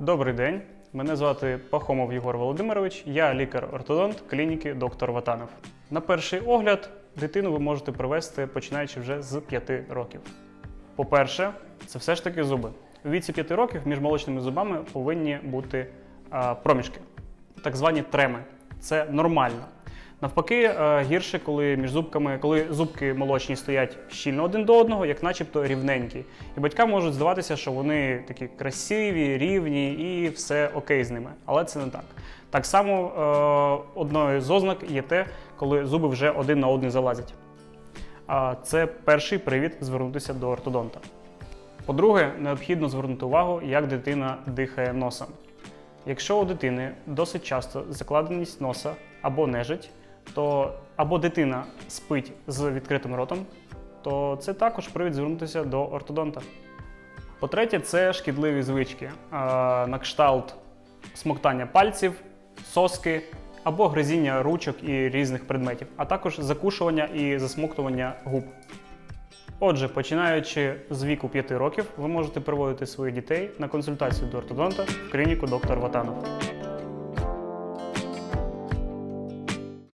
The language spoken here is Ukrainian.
Добрий день. Мене звати Пахомов Єгор Володимирович. Я лікар-ортодонт клініки доктор Ватанов. На перший огляд дитину ви можете привести починаючи вже з 5 років. По-перше, це все ж таки зуби. У віці 5 років між молочними зубами повинні бути а, проміжки, так звані треми. Це нормально. Навпаки, е, гірше, коли між зубками, коли зубки молочні стоять щільно один до одного, як начебто рівненькі. І батькам можуть здаватися, що вони такі красиві, рівні і все окей з ними. Але це не так. Так само е, одною з ознак є те, коли зуби вже один на один залазять. Це перший привід звернутися до ортодонта. По-друге, необхідно звернути увагу, як дитина дихає носом. Якщо у дитини досить часто закладеність носа або нежить, то або дитина спить з відкритим ротом, то це також привід звернутися до ортодонта. По-третє, це шкідливі звички, на кшталт смоктання пальців, соски або гризіння ручок і різних предметів, а також закушування і засмоктування губ. Отже, починаючи з віку 5 років, ви можете приводити своїх дітей на консультацію до ортодонта в клініку доктор Ватанов.